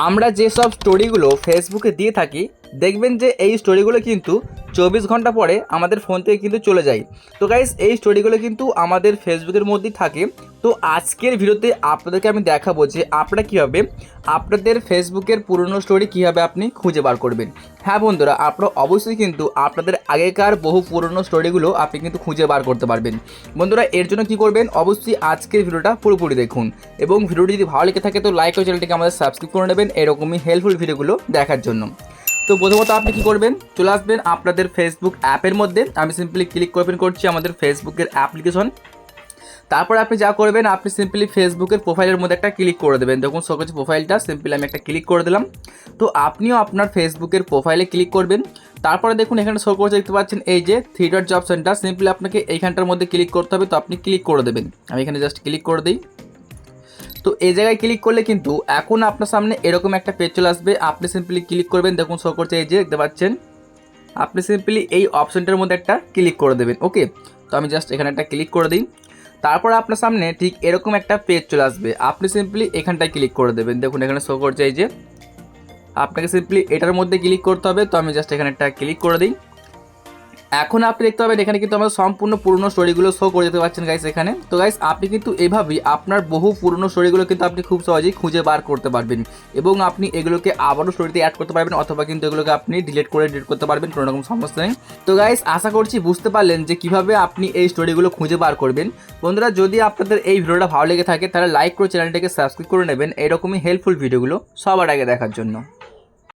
আমরা যেসব স্টোরিগুলো ফেসবুকে দিয়ে থাকি দেখবেন যে এই স্টোরিগুলো কিন্তু চব্বিশ ঘণ্টা পরে আমাদের ফোন থেকে কিন্তু চলে যায়। তো গাইস এই স্টোরিগুলো কিন্তু আমাদের ফেসবুকের মধ্যেই থাকে। তো আজকের ভিডিওতে আপনাদেরকে আমি দেখাবো যে আপনারা কীভাবে আপনাদের ফেসবুকের পুরনো স্টোরি কীভাবে আপনি খুঁজে বার করবেন। হ্যাঁ বন্ধুরা, আপনারা অবশ্যই কিন্তু আপনাদের আগেকার বহু পুরনো স্টোরিগুলো আপনি কিন্তু খুঁজে বার করতে পারবেন। বন্ধুরা, এর জন্য কি করবেন? অবশ্যই আজকের ভিডিওটা পুরোপুরি দেখুন এবং ভিডিওটি যদি ভালো লেগে থাকে তো লাইক ও চ্যানেলটিকে আমাদের সাবস্ক্রাইব করে নেবেন। এরকমই হেল্পফুল ভিডিওগুলো দেখার জন্য। তো প্রথমত আপনি কি করবেন? চলে আসবেন আপনাদের ফেসবুক অ্যাপের মধ্যে। আমি সিম্পলি ক্লিক করবেন করছি আমাদের ফেসবুকের অ্যাপ্লিকেশন তারপর আপনি যা করবেন, আপনি সিম্পলি ফেসবুকের প্রোফাইলের মধ্যে একটা ক্লিক করে দেবেন। দেখুন সব কিছু প্রোফাইলটা সিম্পলি আমি একটা ক্লিক করে দিলাম। তো আপনিও আপনার ফেসবুকের প্রোফাইলে ক্লিক করবেন। তারপরে দেখুন, এখানে শো দেখতে পাচ্ছেন, এই যে three dot job centre simply আপনাকে এইখানটার মধ্যে ক্লিক করতে হবে। তো আপনি ক্লিক করে দেবেন। আমি এখানে জাস্ট ক্লিক করে দিই। তো এই জায়গায় ক্লিক করলে কিন্তু এখন আপনার সামনে এরকম একটা পেজ চলে আসবে। আপনি সিম্পলি ক্লিক করবেন, দেখুন শো করছে এই যে, দেখতে পাচ্ছেন? আপনি সিম্পলি এই অপশনটার মধ্যে একটা ক্লিক করে দেবেন ওকে তো আমি জাস্ট এখানে একটা ক্লিক করে দিই। তারপর আপনার সামনে ঠিক এরকম একটা পেজ চলে আসবে। আপনি সিম্পলি এখানটায় ক্লিক করে দেবেন। দেখুন, এখানে শো করছে এই যে। আপনাকে সিম্পলি এটার মধ্যে ক্লিক করতে হবে। তো আমি জাস্ট এখানে একটা ক্লিক করে দিই। এখন আপনি দেখতে পাবেন এখানে কিন্তু আমাদের সম্পূর্ণ পুরনো স্টোরিগুলো শো করে দিতে পারছেন গাইস এখানে। তো গাইস আপনি কিন্তু এভাবেই আপনার বহু পুরনো স্টোরিগুলো কিন্তু আপনি খুব সহজেই খুঁজে বার করতে পারবেন এবং আপনি এগুলোকে আবারও স্টোরিতে অ্যাড করতে পারবেন অথবা কিন্তু এগুলোকে আপনি ডিলিট করে ডিলিট করতে পারবেন, কোনো রকম সমস্যা নেই। তো গাইস আশা করছি বুঝতে পারলেন যে কীভাবে আপনি এই স্টোরিগুলো খুঁজে বার করবেন। বন্ধুরা, যদি আপনাদের এই ভিডিওটা ভালো লেগে থাকে, তাহলে লাইক করে চ্যানেলটাকে সাবস্ক্রাইব করে নেবেন। এরকমই হেল্পফুল ভিডিওগুলো সবার আগে দেখার জন্য।